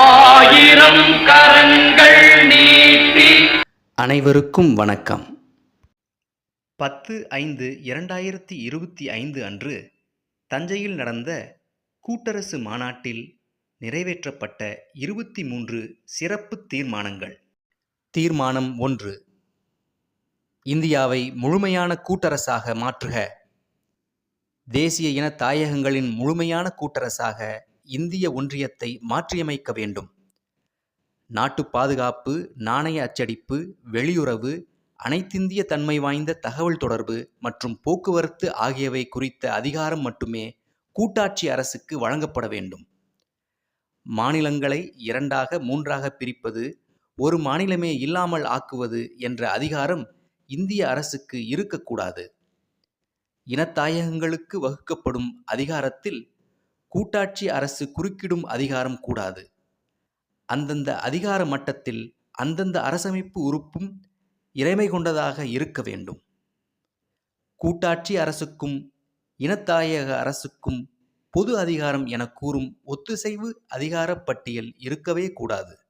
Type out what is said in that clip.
ஆயிரம் கரங்கள் நீட்டி அனைவருக்கும் வணக்கம். பத்து ஐந்து இரண்டாயிரத்தி இருபத்தி ஐந்து அன்று தஞ்சையில் நடந்த கூட்டரசு மாநாட்டில் நிறைவேற்றப்பட்ட இருபத்தி மூன்று சிறப்பு தீர்மானங்கள். தீர்மானம் ஒன்று. இந்தியாவை முழுமையான கூட்டரசாக மாற்றுக. தேசிய இன தாயகங்களின் முழுமையான கூட்டரசாக இந்திய ஒன்றியத்தை மாற்றியமைக்க வேண்டும். நாட்டு பாதுகாப்பு நாணய அச்சடிப்பு வெளியுறவு அனைத்திந்திய தன்மை வாய்ந்த தகவல் தொடர்பு மற்றும் போக்குவரத்து ஆகியவை குறித்த அதிகாரம் மட்டுமே கூட்டாட்சி அரசுக்கு வழங்கப்பட வேண்டும். மாநிலங்களை இரண்டாக மூன்றாக பிரிப்பது ஒரு மாநிலமே இல்லாமல் ஆக்குவது என்ற அதிகாரம் இந்திய அரசுக்கு இருக்கக்கூடாது. இனத்தாயகங்களுக்கு வகுக்கப்படும் அதிகாரத்தில் கூட்டாட்சி அரசு குறுக்கிடும் அதிகாரம் கூடாது. அந்தந்த அதிகார மட்டத்தில் அந்தந்த அரசமைப்பு உறுப்பும் இறைமை கொண்டதாக இருக்க வேண்டும். கூட்டாட்சி அரசுக்கும் இனத்தாயக அரசுக்கும் பொது அதிகாரம் என கூறும் ஒத்திசைவு அதிகார பட்டியல் இருக்கவே கூடாது.